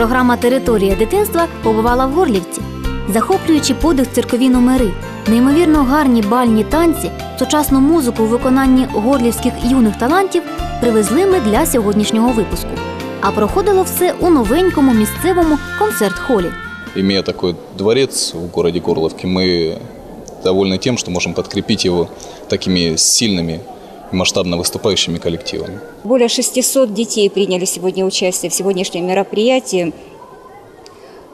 Програма Територія дитинства побувала в Горлівці, захоплюючи подих циркові номери, неймовірно гарні бальні танці, сучасну музику у виконанні горлівських юних талантів привезли ми для сьогоднішнього випуску. А проходило все у новенькому місцевому концерт-холі. Имея такой дворец в городе Горловке, мы довольны тем, что можем подкрепить его такими сильными и масштабно выступающими коллективами. Более 600 детей приняли сегодня участие в сегодняшнем мероприятии.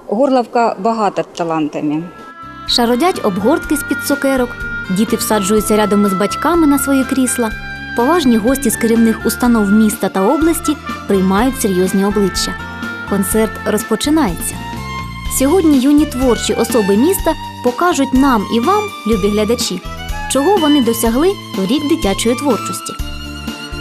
Горловка богата талантами. Шародять обгортки з-під цукерок, діти всаджуються рядом із батьками на свої крісла. Поважні гості з керівних установ міста та області приймають серйозні обличчя. Концерт розпочинається. Сьогодні юні творчі особи міста покажуть нам і вам, любі глядачі, чого вони досягли в рік дитячої творчості.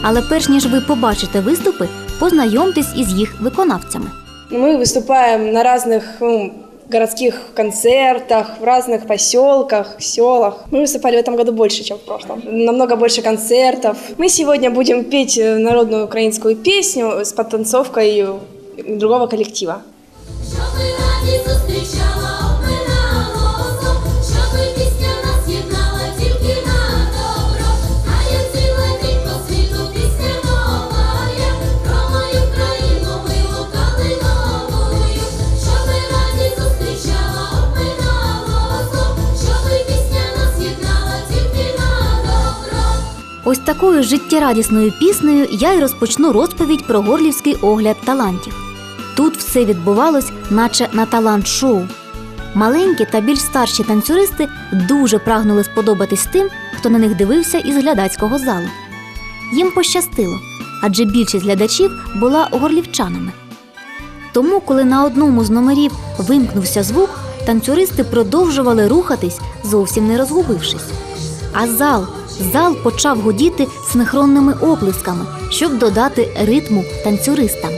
Але перш ніж ви побачите виступи, познайомтесь із їх виконавцями. Мы выступаем на разных ну, городских концертах, в разных поселках, селах. Мы выступали в этом году больше, чем в прошлом. Намного больше концертов. Мы сегодня будем петь э, народную украинскую песню с подтанцовкой другого коллектива. Ось такою життєрадісною піснею я й розпочну розповідь про горлівський огляд талантів. Тут все відбувалось, наче на талант-шоу. Маленькі та більш старші танцюристи дуже прагнули сподобатись тим, хто на них дивився із глядацького залу. Їм пощастило, адже більшість глядачів була горлівчанами. Тому, коли на одному з номерів вимкнувся звук, танцюристи продовжували рухатись, зовсім не розгубившись. А зал, зал почав гудіти синхронними оплесками, щоб додати ритму танцюристам.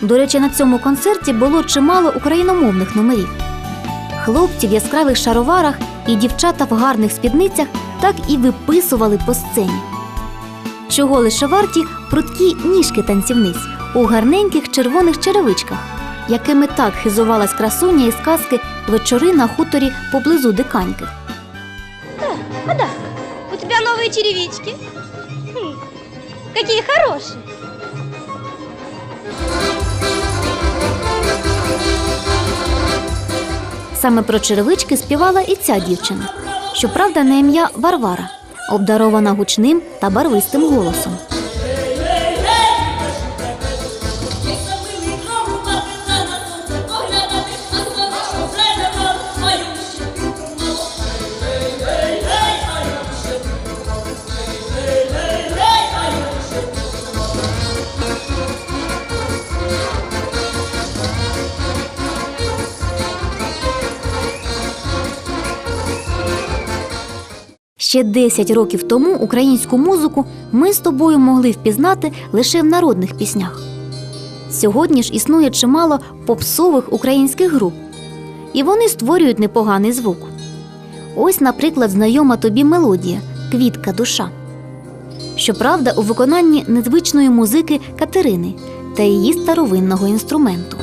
До речі, на цьому концерті було чимало україномовних номерів. Хлопці в яскравих шароварах і дівчата в гарних спідницях так і виписували по сцені. Чого лише варті прудкі ніжки танцівниць у гарненьких червоних черевичках, якими так хизувалась красуня із казки вечори на хуторі поблизу диканьки. У тебя новые черевички? Хм, какие хорошие. Саме про черевички співала і ця дівчина. Щоправда, на ім'я Варвара, обдарована гучним та барвистим голосом. Ще 10 років тому українську музику ми з тобою могли впізнати лише в народних піснях. Сьогодні ж існує чимало попсових українських груп, і вони створюють непоганий звук. Ось, наприклад, знайома тобі мелодія Квітка душа. Щоправда, у виконанні незвичної музики Катерини та її старовинного інструменту.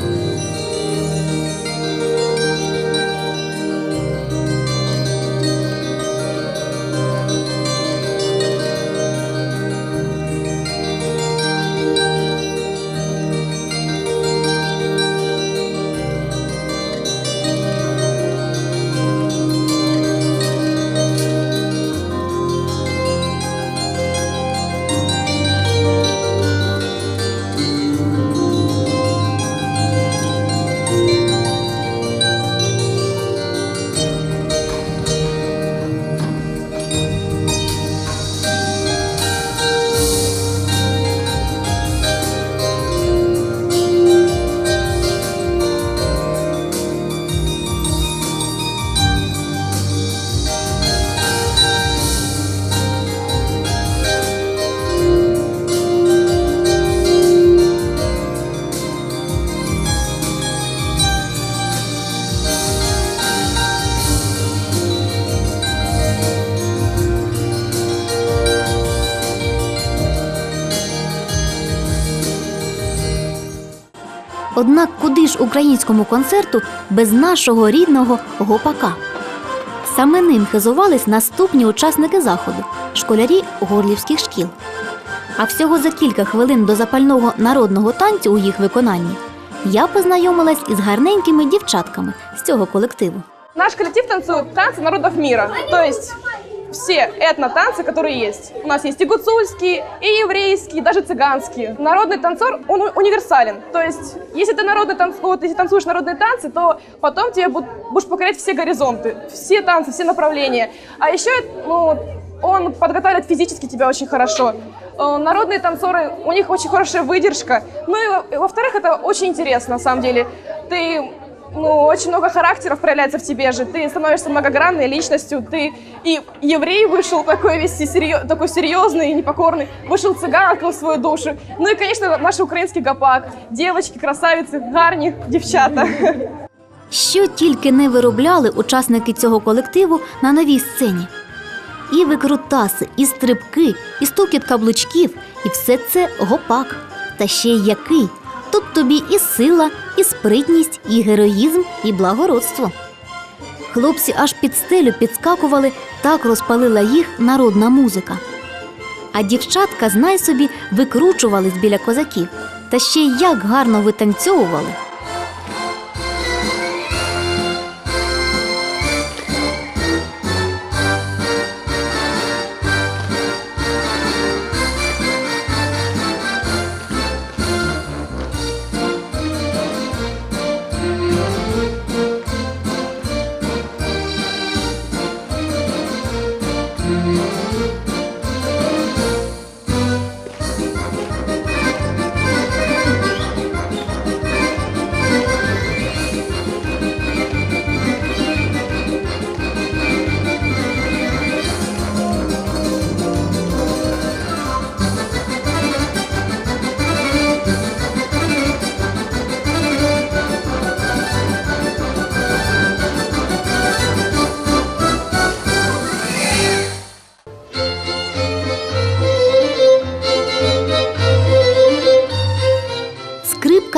Однак куди ж українському концерту без нашого рідного гопака? Саме ним хизувались наступні учасники заходу школярі горлівських шкіл. А всього за кілька хвилин до запального народного танцю у їх виконанні я познайомилась із гарненькими дівчатками з цього колективу. Наш коллектив танцует танцы народов мира. То есть все этно-танцы, которые есть. У нас есть и гуцульские, и еврейские, и даже цыганские. Народный танцор, он универсален. То есть, если ты народный танц... вот, если танцуешь народные танцы, то потом тебе буд- будешь покорять все горизонты, все танцы, все направления. А еще, ну, он подготавливает физически тебя очень хорошо. Э, Народные танцоры, у них очень хорошая выдержка. Ну и во- во-вторых, это очень интересно, на самом деле. Ты ну, очень много характеров проявляется в тебе же. Ты становишься многогранной личностью. Ты и еврей вышел такой весь серьез, такой серьезный и непокорный. Вышел цыган, открыл свою душу. Ну и, конечно, наш украинский гопак. Девочки, красавицы, гарни, девчата. Що тільки не виробляли учасники цього колективу на новій сцені. І викрутаси, і стрибки, і стукіт каблучків, і все це гопак. Та ще й який. Тут тобі і сила, і спритність, і героїзм, і благородство. Хлопці аж під стелю підскакували, так розпалила їх народна музика. А дівчатка, знай собі, викручувались біля козаків. Та ще як гарно витанцьовували.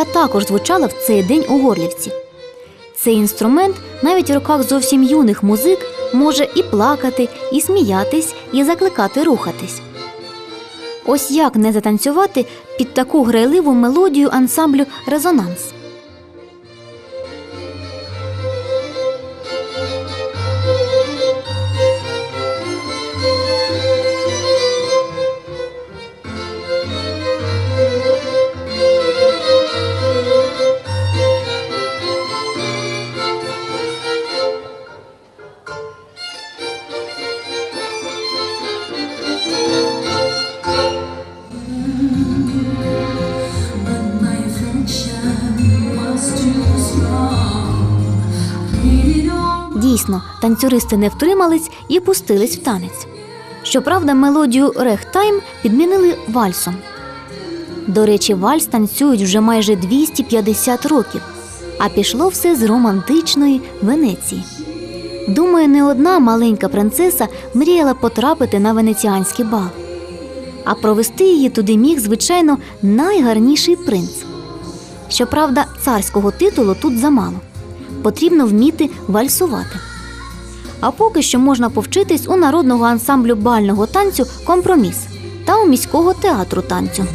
Також звучала в цей день у Горлівці. Цей інструмент навіть в руках зовсім юних музик може і плакати, і сміятись, і закликати рухатись. Ось як не затанцювати під таку грайливу мелодію ансамблю Резонанс. Дійсно, танцюристи не втримались і пустились в танець. Щоправда, мелодію рехтайм підмінили вальсом. До речі, вальс танцюють вже майже 250 років, а пішло все з романтичної Венеції. Думаю, не одна маленька принцеса мріяла потрапити на венеціанський бал. А провести її туди міг, звичайно, найгарніший принц. Щоправда, царського титулу тут замало. Потрібно вміти вальсувати. А поки що можна повчитись у народного ансамблю бального танцю Компроміс та у міського театру танцю.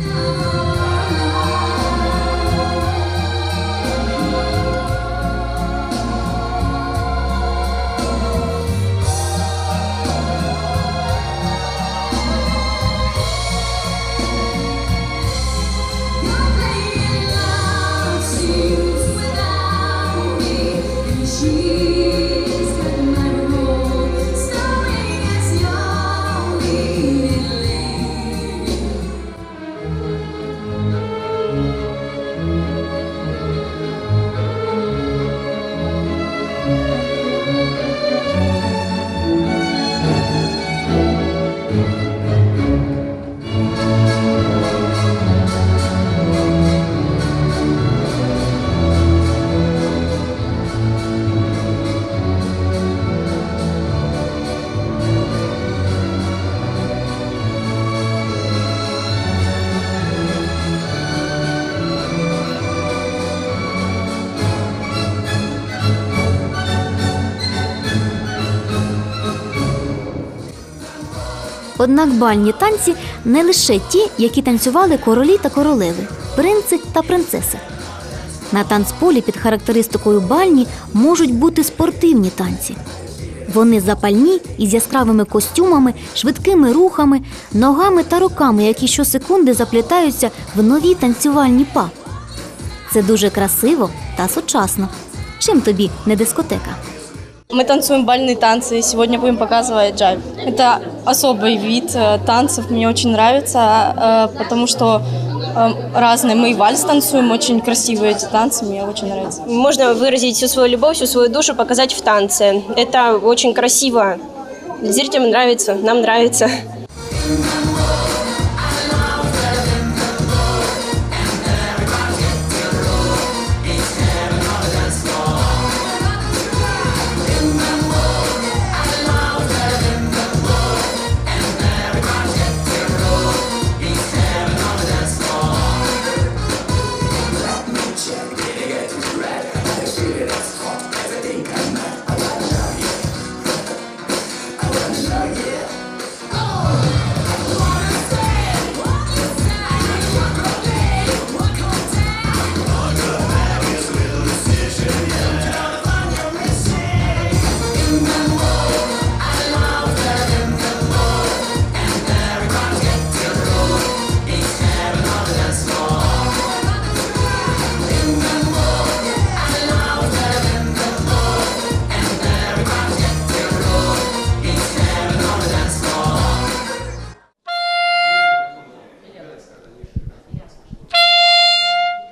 Однак бальні танці не лише ті, які танцювали королі та королеви, принци та принцеси. На танцполі під характеристикою бальні можуть бути спортивні танці. Вони запальні із яскравими костюмами, швидкими рухами, ногами та руками, які щосекунди заплітаються в нові танцювальні па. Це дуже красиво та сучасно. Чим тобі не дискотека? Мы танцуем бальные танцы, и сегодня будем показывать джайв. Это особый вид э, танцев, мне очень нравится, э, потому что э, разные. Мы и вальс танцуем, очень красивые эти танцы, мне очень нравятся. Можно выразить всю свою любовь, всю свою душу, показать в танце. Это очень красиво. Зрителям нравится, нам нравится.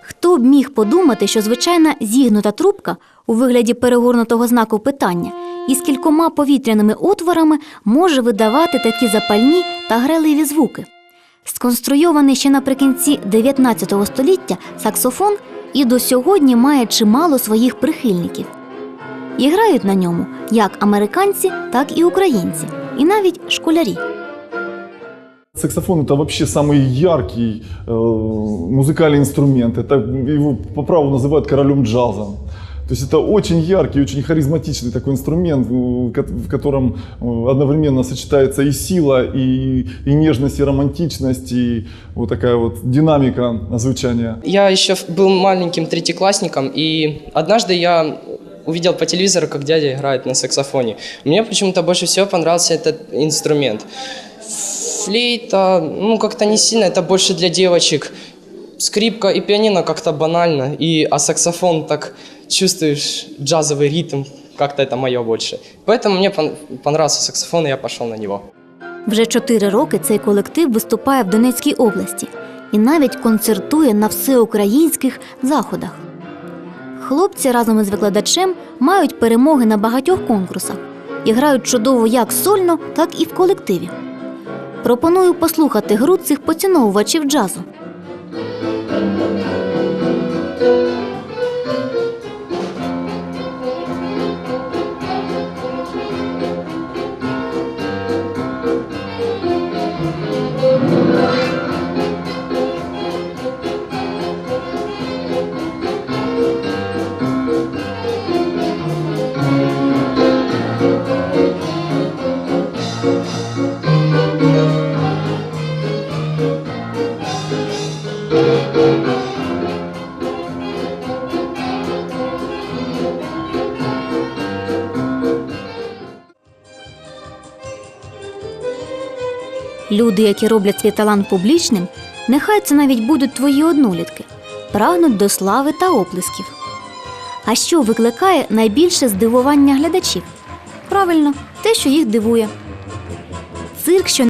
Хто б міг подумати, що звичайна зігнута трубка у вигляді перегорнутого знаку питання із кількома повітряними отворами може видавати такі запальні та греливі звуки. Сконструйований ще наприкінці 19 століття саксофон і до сьогодні має чимало своїх прихильників. І грають на ньому як американці, так і українці, і навіть школярі. Саксофон это вообще самый яркий э, музыкальный инструмент. Это его по праву называют королем джаза. То есть это очень яркий, очень харизматичный такой инструмент, в котором э, одновременно сочетается и сила, и, и нежность, и романтичность, и вот такая вот динамика звучания. Я еще был маленьким третьеклассником, и однажды я увидел по телевизору, как дядя играет на саксофоне. Мне почему-то больше всего понравился этот инструмент. Флейта, ну как-то не сильно, это больше для девочек. Скрипка и пианино как-то банально, и, а саксофон так чувствуешь джазовый ритм, как-то это мое больше. Поэтому мне пон- понравился саксофон, и я пошел на него. Вже чотири роки цей колектив виступає в Донецькій області і навіть концертує на всеукраїнських заходах. Хлопці разом із викладачем мають перемоги на багатьох конкурсах і грають чудово як сольно, так і в колективі. Пропоную послухати гру цих поціновувачів джазу. Люди, які роблять свій талант публічним, нехай це навіть будуть твої однолітки, прагнуть до слави та оплесків. А що викликає найбільше здивування глядачів? Правильно, те, що їх дивує. Цирк, що